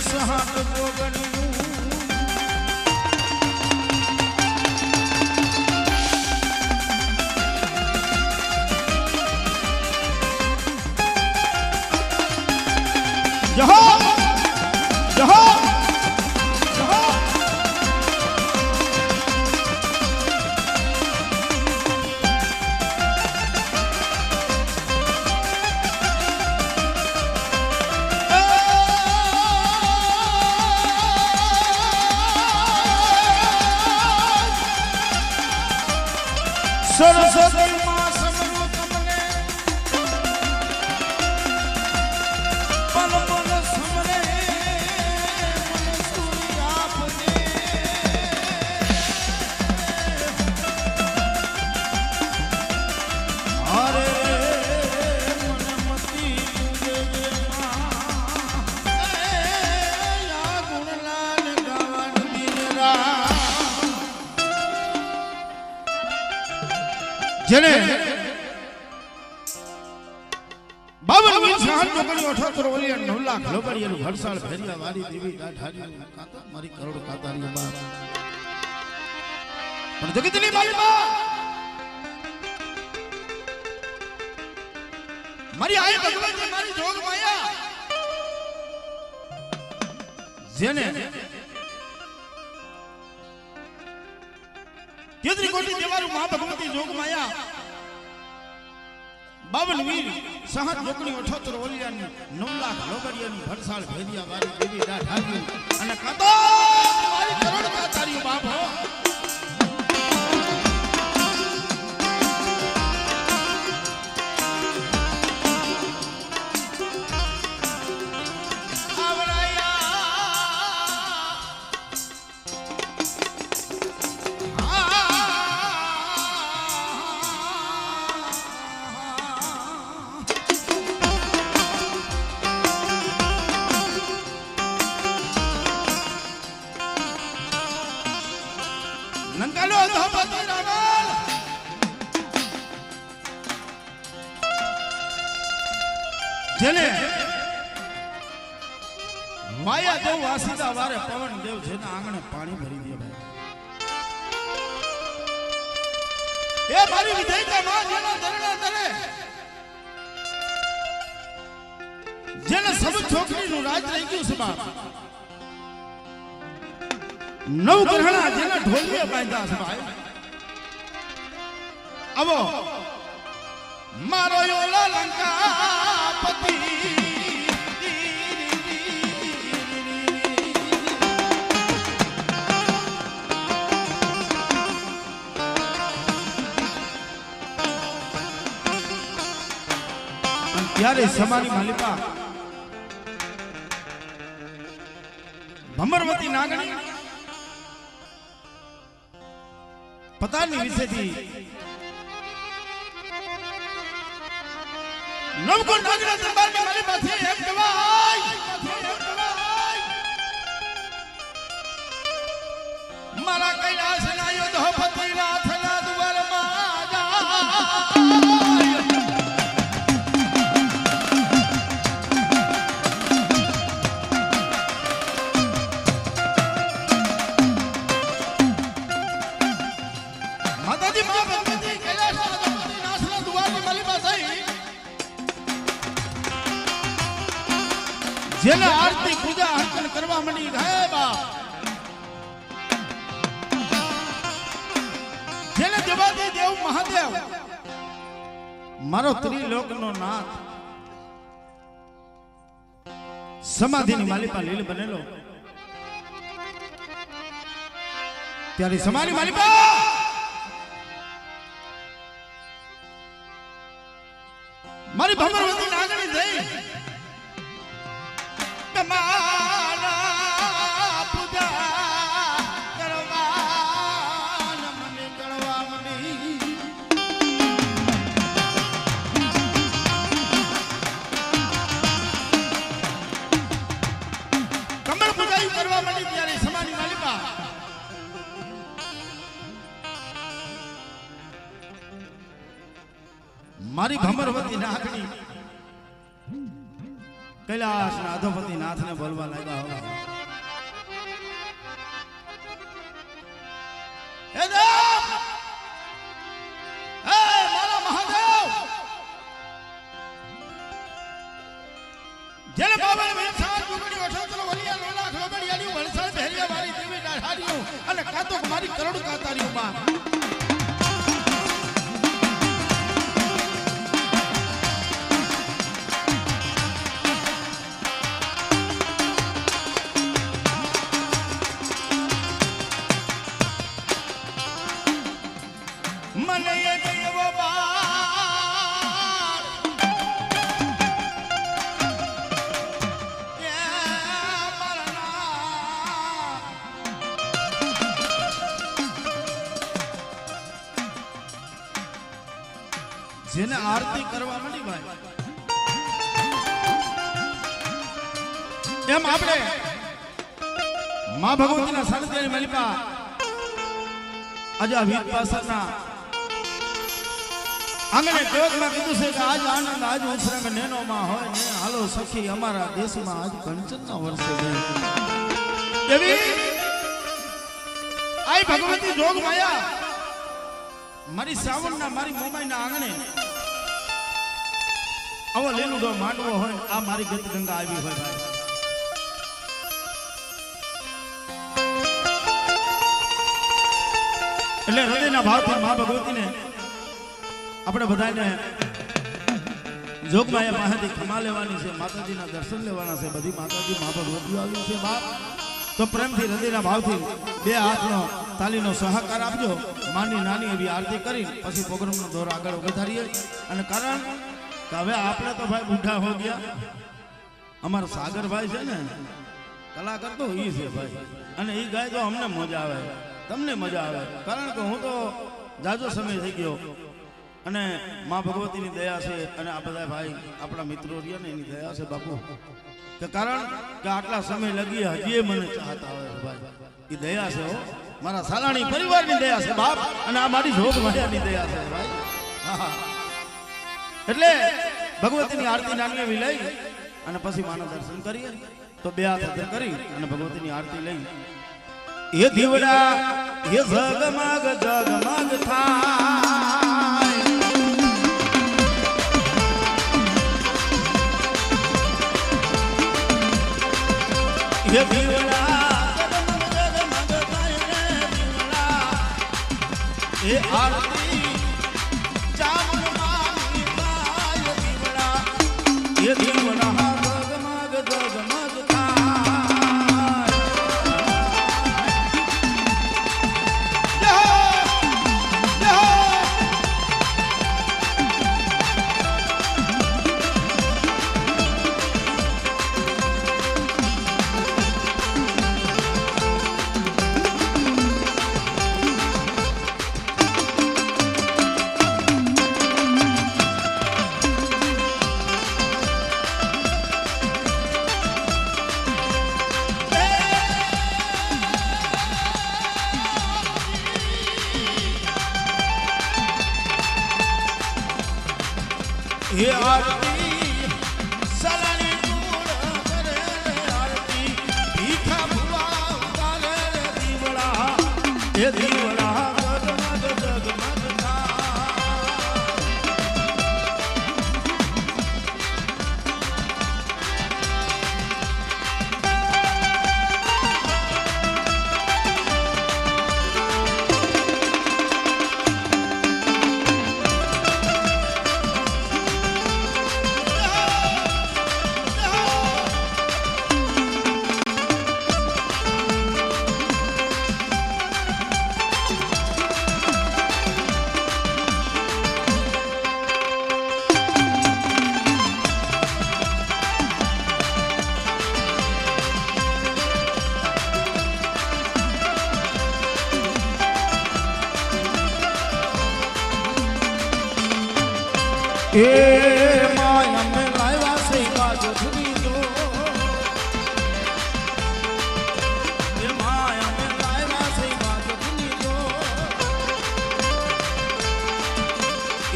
સહાત ગોગણ્યું સરસ્વતી બાવન વીર સહાન ચોકડી અઠોતર ઓલિયા નવ લાખ. લોબડિયાનું ભરસાળ ભેરિયા વારી દેવી દાઢારી કાતા મારી કરોડ કાતારી બાપ પણ જગતની માલિકા મારી આય ભગવાન મારી જોગ માયા. જેને કોટી દેવારું મા ભગવતી જોગ માયા. બાવન વીર સહત જોકણી અઠોતર ઓલિયાની નવ લાખ લોગડિયાની ભરસાળ ભેરિયા વાળી દેવી દાઢારી અને કાતો મારી કરોડ કાતારી બાપ. નંગાલો ધોપતિ વારે પવન દેવ, જેના આંગણે પાણી ભરી દે ભાઈ. એ મારી વિધેયતા માં જેના દરડા દરે જેને સબ છોકરીનું રાજ રહી ગયું છે નવ ગ્રહણા જેના ઢોલિયા બાંધ્યા છે ભાઈ આવો મારો યોલા લંકાપતિ અને ત્યારે સમાની માલિકા ભમરવતી નાગણી પતાની વિશેથી નવકોટ નાગરા દરબારની દેવ મહાદેવ મારો ત્રિલોકનો નાથ સમાધિની માલિકા લીલ બનેલો. ત્યારે સમાધિ માલિકા મારી ભમરવતી નાગણી જઈ તમારા મારી ભમરવતી નાગણી. કૈલાસ ના અધોપતિ નાથને બોલવા લાગ્યા હવે. અને કાતો મારી કરોડ કાતારીઓ માં જેને આરતી કરવા મળી ભાઈ. એમ આપણે માં ભગવતીના સાનિધ્યની મલિકા આજે આ વીર આંગણે જોગમાં કીધું છે કે આજ આનંદ, આજ ઉછરંગ નેનોમાં હોય ને, હાલો સખી, અમારા દેશમાં આજ કંચનના વર્ષે એવી આઈ ભગવતી જોગ માયા મારી શ્રાવણના મારી મોમાઈના આંગણે. આવો લેલુડો માંડવો હોય આ મારી ગત ગંગા આવી હોય. ભાઈ એટલે હૃદયના ભાવથી મા ભગવતીને આપણે બધાને જોગમાં એ માહિતી ખમા લેવાની છે માતાજીના દર્શન લેવાના છે બધી માતાજી મા ભગવતી આવી છે બાપ. તો પ્રેમથી હૃદયના ભાવથી બે હાથનો તાલીનો સહકાર આપજો. માની નાની એવી આરતી કરી, પછી પ્રોગ્રામનો દોર આગળ વધારીએ અને કારણ કે હવે આપણે તો ભાઈ બુઢા હો ગયા. અમારા સાગરભાઈ છે ને, કલાકાર તો એ છે ભાઈ. અને એ ગાય તો અમને મજા આવે. તમને મજા આવે. કારણ કે હું તો જાજો સમય થઈ ગયો. અને મા ભગવતીની દયા છે અને આ બધા ભાઈ આપણા મિત્રો રહ્યા ને એની દયા છે બાપુ. કે કારણ કે આટલા સમય લગી હજી મને ચાહતા હોય ભાઈ. એ દયા છે હો. મારા સાલાણી પરિવારની દયા છે, બાપ. અને આ મારી જોગ માયાની દયા છે, ભાઈ. એટલે ભગવતીની આરતી નાની લઈ અને પછી માનવ દર્શન કરીએ. તો બે હાથ હાથે કરી અને ભગવતીની આરતી લઈ. એ દીવડા, એ જગમગ જગમગ થાય. એ દીવડા જગમગ એ આરતી હે આરતી સલાની ધૂળ કરે આરતી ભીખા ભુવા દીવડા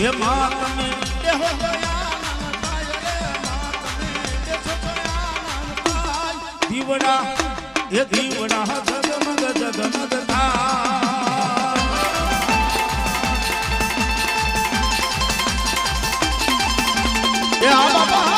એ માં તમે થાય દીવડા એ દીવડા જગમગ જગમગ થાય. એ આ બાબા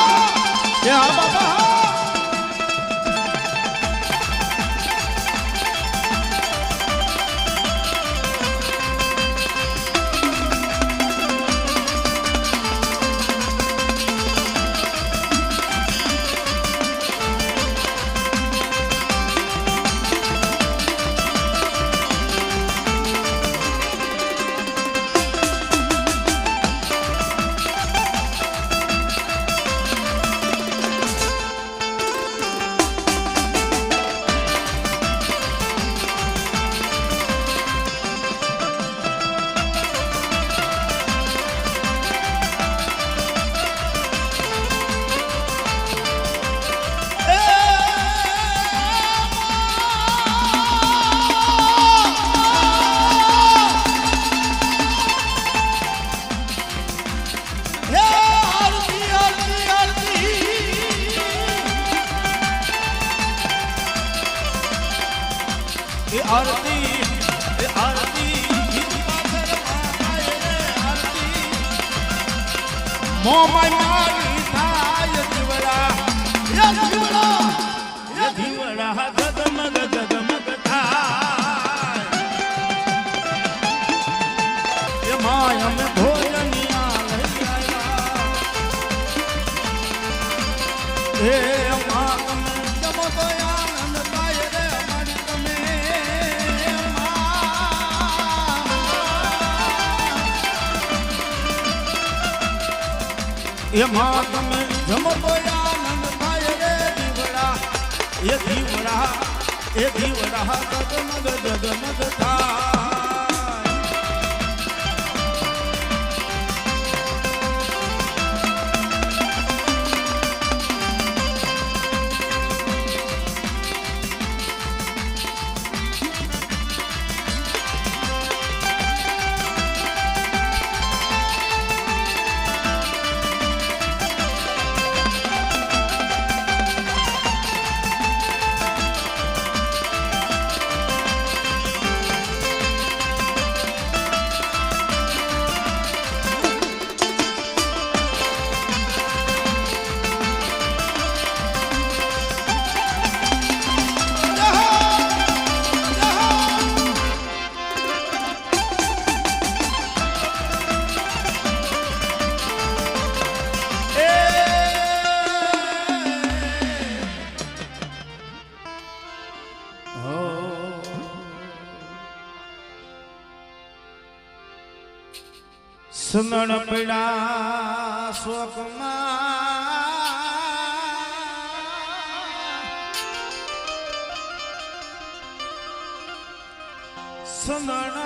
એ દીવડા જગમગ જગમગ થાય એ માય અમે ભોજનિયા લઈ હે માં તમે એ માં તમે જમો આનંદ થાય રે દીવડા એ એ દીવડા જગમગ જગમગ થાય સુનણ પીડા શોકમાં સુનણ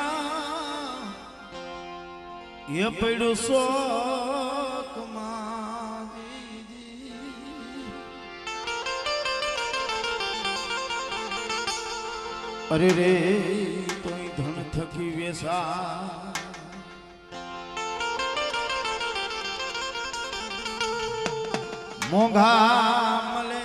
એ પડ્યું શોકમાં અરે રે તોય ધન થકી વેસા મોંઘા મલે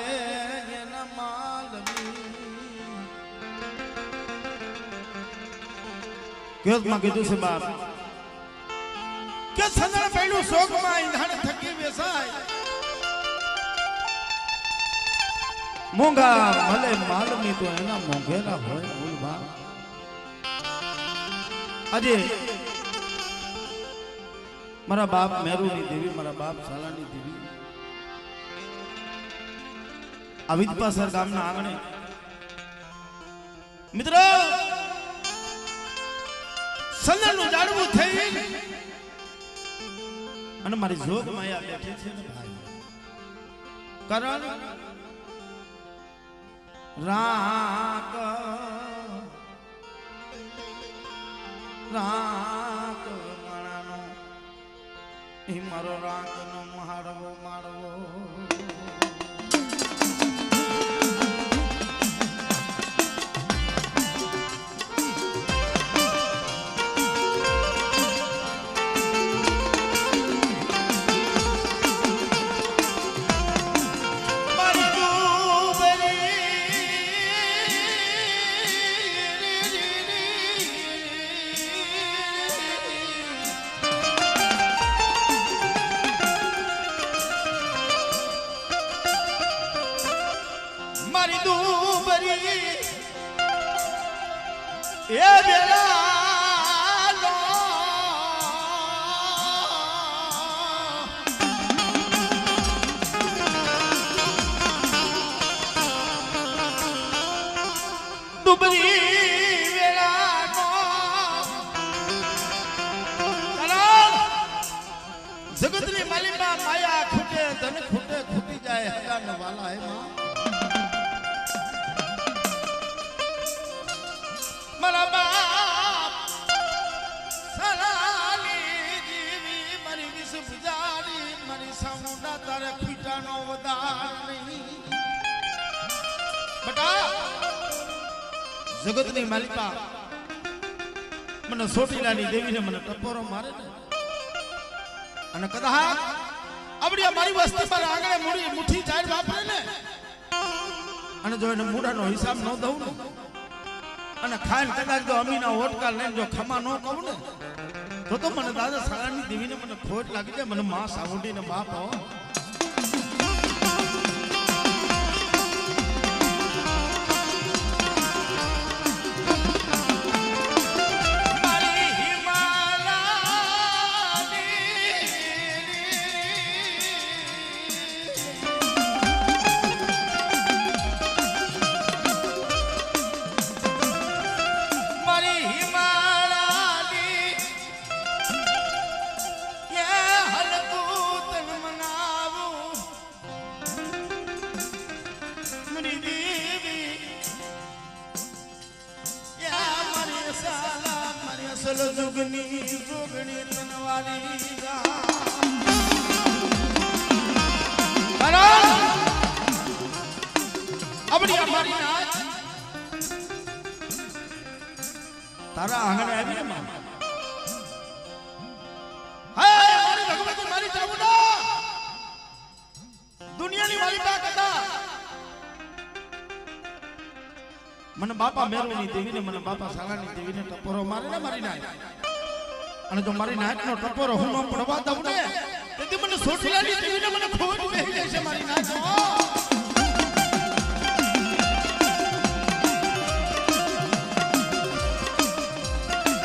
કેતમાં કીધું છે બાપ, કે સનળ પડ્યું શોકમાં ઈંધણ થકી વેસાય મોંઘા મળે માલમી તો એના હોય બોલ બાપ. આજે મારા બાપ મેરુની દેવી, મારા બાપ સાલાની દેવી. આ વિદપાસર ગામના આંગણે. મિત્રો સંદરનું જાડવું થઈ. અને મારી જોગ માયા બેઠી છે ને ભાઈ. કારણ રાક રાક મણાનો. એ મારો રાકનો માળવો માળવો. ડુબરી જગતની માલિકા માયા ખૂટે ધન ખૂટે ખૂટી જાય હજાર વાલા હે જગતની માલિકા. મને સોટીલાની દેવીને મને ટપોરો મારે ને. અને કદાચ આપણી મારી વસ્તી પર આગળ મૂડી, મુઠ્ઠી ચાર વાપરે ને. અને જો એને મૂડાનો હિસાબ ન દઉં ને, અને ખાઈને કદાચ જો અમીના ઓટકા લઈને જો ખમા ન કહું ને, તો તો મને દાદા સારાની દેવીને મને ખોટ લાગી જાય, મને માં સાવંડીને બાપ હો તારા આંગણે આવી ને મામા. હાય મારી ભગવતી, મારી ચામુંડા દુનિયાની મને બાપા મેરુની દેવીને, મને બાપા ટપોરો મારે ને મારી નાય અને જો મારી નાયકનો ટપોરો હું ન પડવા દઉં ને, તેથી મને સોટીલાની દેવીને મને ખોટ